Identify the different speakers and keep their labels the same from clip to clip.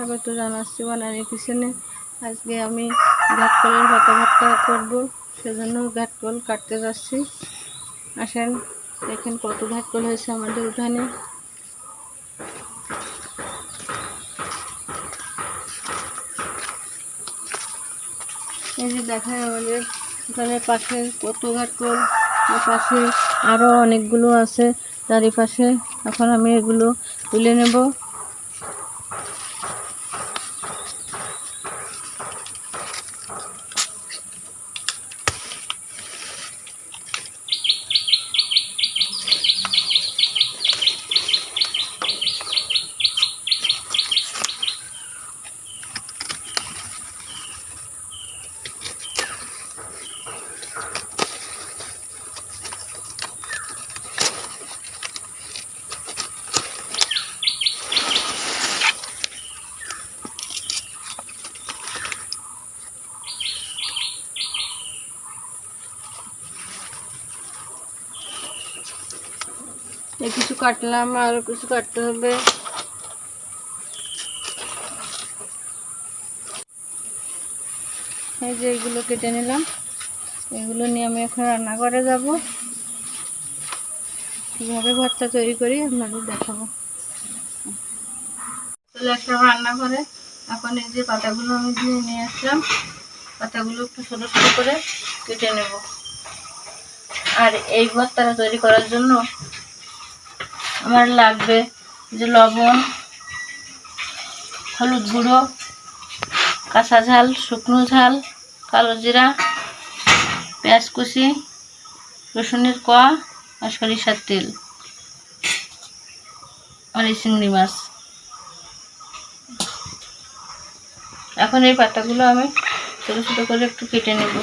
Speaker 1: স্বাগত জানাচ্ছি বানানির পিছনে। আজকে আমি ঘাটকলের ভাতা ভাতটা করব, সেজন্য ঘাটকল কাটতে যাচ্ছি। আসেন, দেখেন কত ঘাটকল হয়েছে আমাদের উঠানে। এই যে দেখায় আমাদের এখানে পাশে কত ঘাটকল পাশে আরও অনেকগুলো আছে। চারিপাশে এখন আমি এগুলো তুলে নেব। কিছু কাটলাম আর কিছু কাটতে হবে। এই যে এগুলো কেটে নিলাম। এগুলো নিয়ে আমি এখন রান্না করে যাব। কীভাবে ভর্তা তৈরি করি আপনাদের দেখাবো। চলে রান্না করে এখন এই যে পাতাগুলো আমি ধুয়ে নিয়ে আসলাম। পাতাগুলো একটু ছোটো ছোটো করে কেটে নেব। আর এই ভর্তাটা তৈরি করার জন্য আমার লাগবে যে লবণ, হলুদ গুঁড়ো, কাঁচা ঝাল, শুকনো ঝাল, কালো জিরা, পেঁয়াজ কুচি, রসুনের কোয়া আর সরিষার তেল। আর এই চিংড়ি মাছ। এখন এই পাতাগুলো আমি ছোটো ছোটো করে একটু কেটে নেব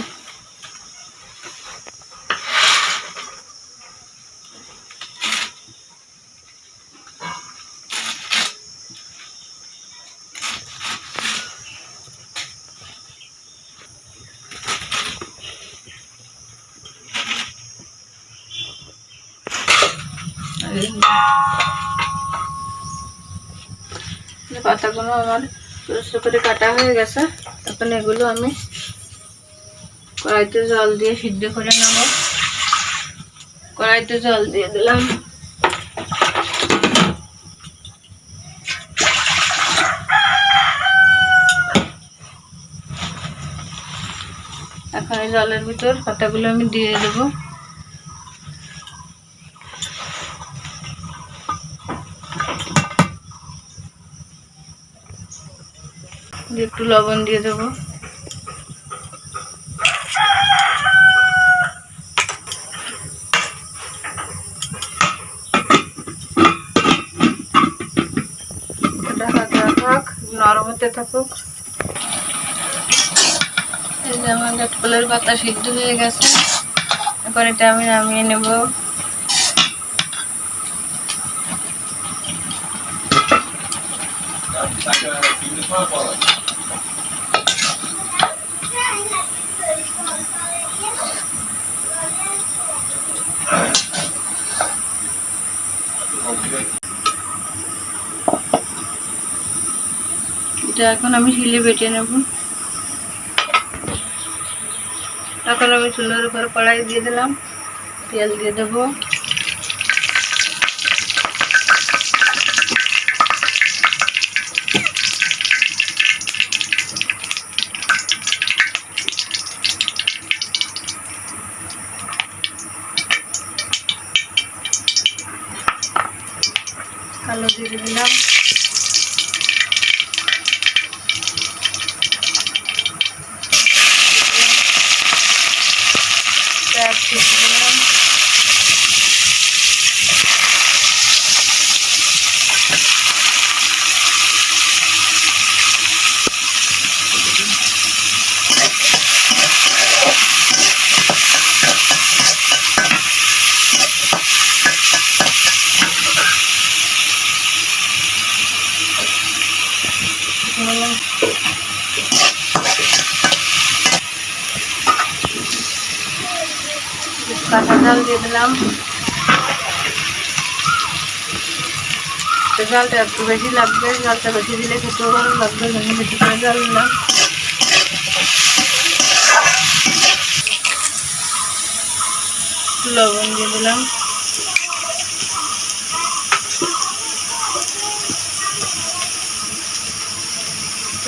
Speaker 1: এই পাতাগুলো আমার ছোটো করে কাটা হয়ে গেছে। এখন এগুলো আমি কড়াইতে জল দিয়ে সিদ্ধ করে নেব। কড়াইতে জল দিয়ে দিলাম। এখন জলের ভিতর পাতাগুলো আমি দিয়ে দেবো। একটু লবণ দিয়ে দেবো। নরম হতে থাকুক। এই যে আমার গাছপালার পাতা সিদ্ধ হয়ে গেছে। এবার এটা আমি নামিয়ে নেব। এটা এখন আমি শিলে বেটে নেব। এখন আমি চুলার উপর কড়াই দিয়ে দিলাম, তেল দিয়ে দেবো। কালো দিয়ে দিলাম পেঁয়াজ কুচি দিলাম দিলাম ঝাল দিয়ে দিলাম। তো একটু বেশি লাগবে, জালটা বেশি দিলে খেতেও ভালো লাগবে, জন্য বেশি করে জাল দিলাম। লবণ দিয়ে দিলাম।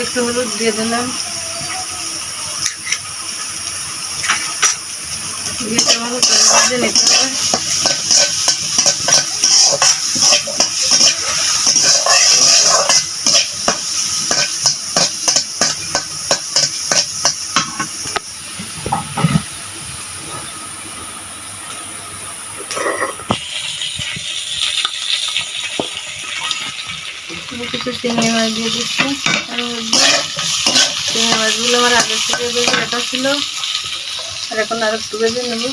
Speaker 1: একটু হলুদ দিয়ে দিলাম দিয়ে ভালো করে ভেজে নিতে হবে। কিছু চিংড়ি মাছ দিয়ে দিচ্ছি। আর চিংড়ি মাছগুলো আমার আগে থেকে রাখা ছিল। আর এখন আর একটু বেজে নেব।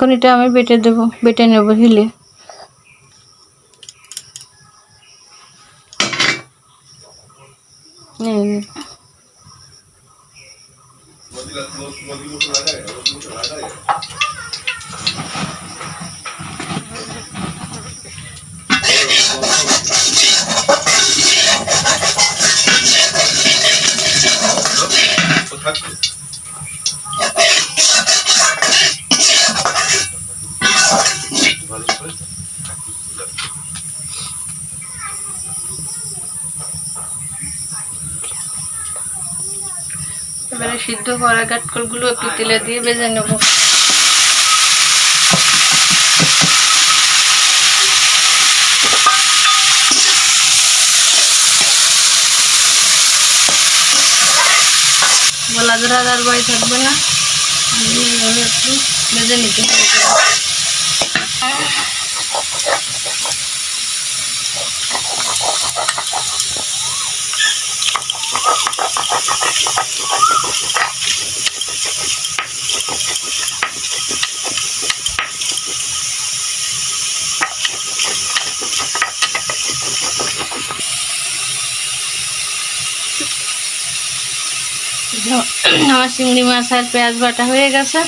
Speaker 1: এখন এটা আমি বেটে দেব বেটে নেব হিলে। এই এবারে সিদ্ধ করা কাঠকলগুলো একটু তেলে দিয়ে বেজে নেব। বলা ধরা আর ভয় থাকবে না। আমি একটু বেজে নিতে হবে। আমার চিংড়ি মাছ আর পেঁয়াজ বাটা হয়ে গেছে।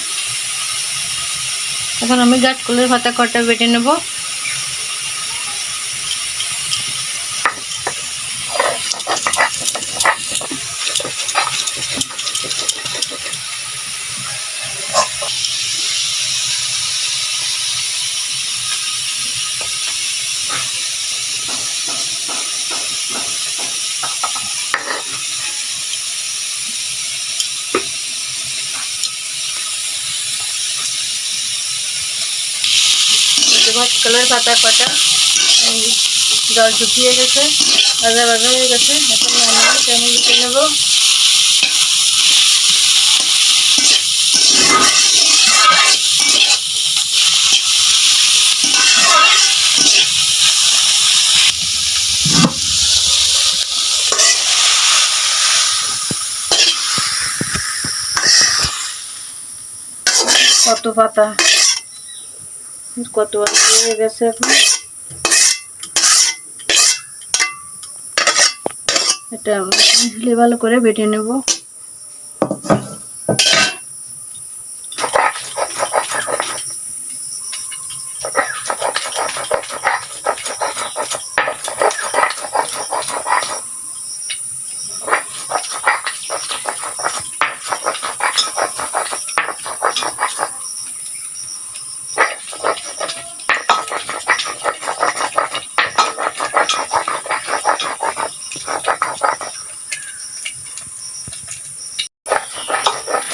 Speaker 1: এখন আমি গাটকলের পাতা কটা বেটে নেব। গাটকলের পাতা কটা জল শুকিয়ে গেছে, ভাজা ভাজা হয়ে গেছে, এখন নামিয়ে আমি বেটে নেব। কত পাতা? কত হয়ে গেছে এখন? এটা আমরা ভালো করে বেটে নেব।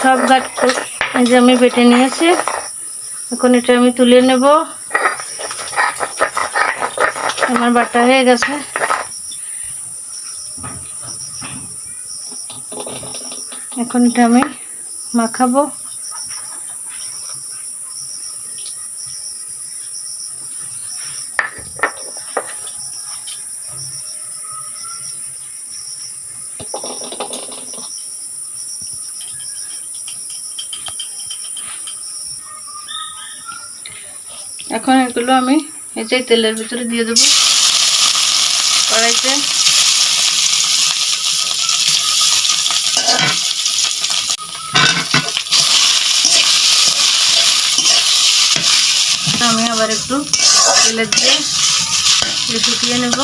Speaker 1: সব গাছ যে আমি বেটে নিয়েছি। এখন এটা আমি তুলে নেব। আমার বাটা হয়ে গেছে। এখন এটা আমি মাখাবো। এখন এগুলো আমি এই যে তেলের ভিতরে দিয়ে দেবো। কড়াইতে আমি আবার একটু তেলে দিয়ে একটু শুকিয়ে নেব।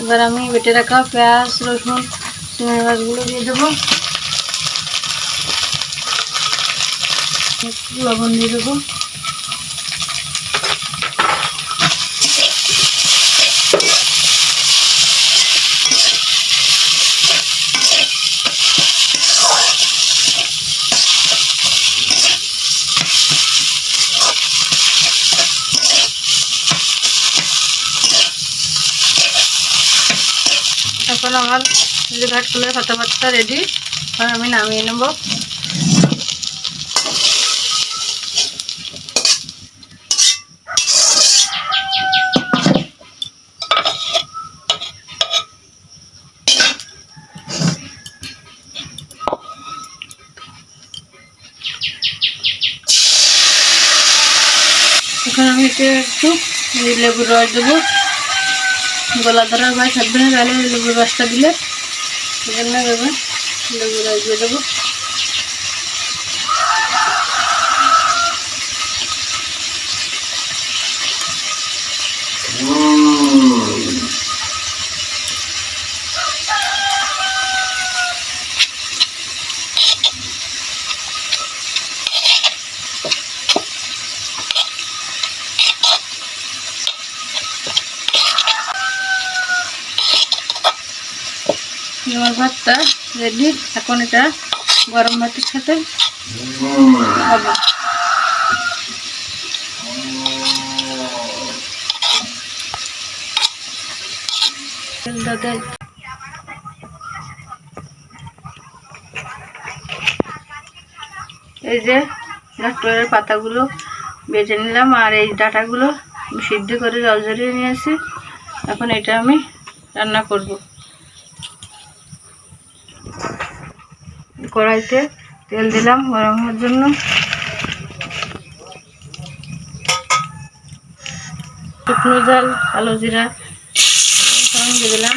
Speaker 1: এবার আমি বেটে রাখা পেঁয়াজ, রসুন, চিংড়ি মাছগুলো দিয়ে দেবো। একটু লবণ দিয়ে দেবো। এখন আমার ঘাট ফুলের পাতা পাতা রেডি আমি নামিয়ে নেব এখন আমি এতে একটু লেবুর রস দেবো। গলা ধরার ভয় থাকবে না, তাহলে লেবুর রসটা দিলে। সেজন্য দেবে লেবুর রস দিয়ে দেবো। আমার ভাতটা রেডি এখন এটা গরম ভাতের সাথে তেলটা দেয় এই যে ডাক্তারের পাতাগুলো বেছে নিলাম আর এই ডাটাগুলো সিদ্ধ করে জল ঝরিয়ে নিয়েছি। এখন এটা আমি রান্না করব। কড়াইতে তেল দিলাম গরম হওয়ার জন্য। শুকনো জল, কালো জিরা দিয়ে দিলাম।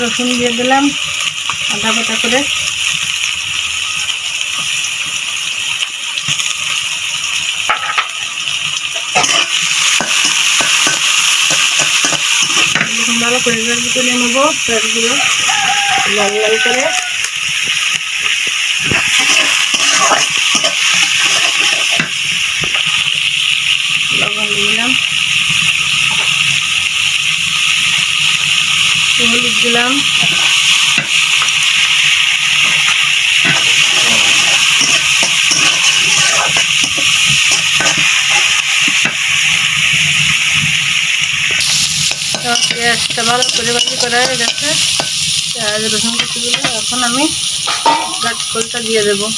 Speaker 1: রসুন দিয়ে দিলাম। আধা পাতা করে। ভালো করে এবার তুলে নেব পেঁয়াজগুলো। লাল লাল করে। হলুদ দিলাম। পেঁয়াজটা ভালো করে বাকি করা হয়ে গেছে। পেঁয়াজ, রসুন কুচিগুলো এখন আমি গাছকলটা দিয়ে দেবো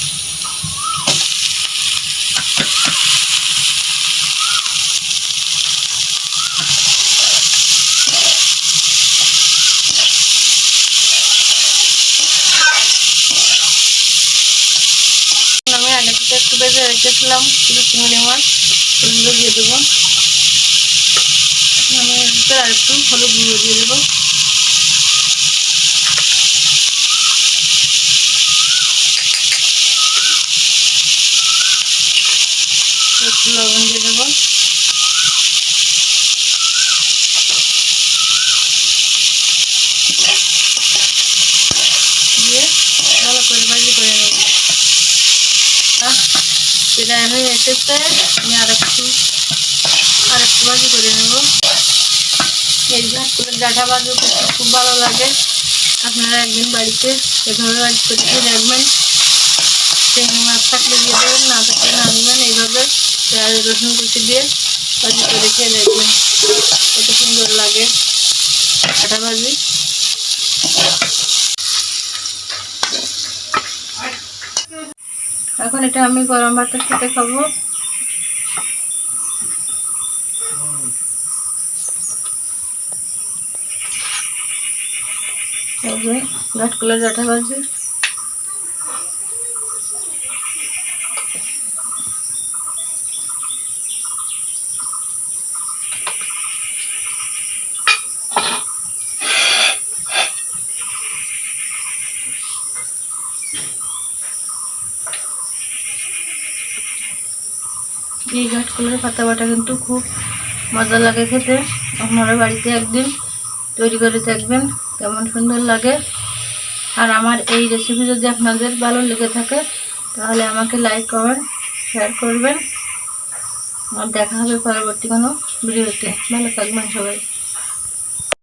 Speaker 1: আমি আগে থেকে একটু বেজে রেখেছিলাম শুধু চিংড়ি মাছ ওগুলো দিয়ে দেবো আমি এর ভিতরে আর একটু হলুদ গুঁড়ো দিয়ে দেবো। একটু লবণ দিয়ে দেবো। দিয়ে ভালো করে ভাজি করে নেব। সেটা হয়ে এসেছে, আমি আর একটু আর একটু ভাজি করে নেব। ডাটা ভাজি করতে খুব ভালো লাগে। আপনারা একদিন বাড়িতে এভাবে ভাজি করে রাখবেন চিংড়ি মাছ থাকলে দিয়ে দেবেন, না থাকলে না দেবেন এইভাবে পেঁয়াজ, রসুন কুচি দিয়ে ভাজি করে খেয়ে দেখবেন। কত সুন্দর লাগে ডাটা ভাজি এখন এটা আমি গরম ভাতের সাথে খাব। কাঠকুলার ডাটা ভাজি এই কাঠকুলের পাতা বাটা কিন্তু খুব মজা লাগে খেতে। আপনারা বাড়িতে একদিন তৈরি করে দেখবেন। কেমন সুন্দর লাগে। আর আমার এই রেসিপি যদি আপনাদের ভালো লেগে থাকে, তাহলে আমাকে লাইক কমেন্ট শেয়ার করবেন। আর দেখা হবে পরবর্তী কোনো ভিডিওতে। ভালো থাকবেন সবাই।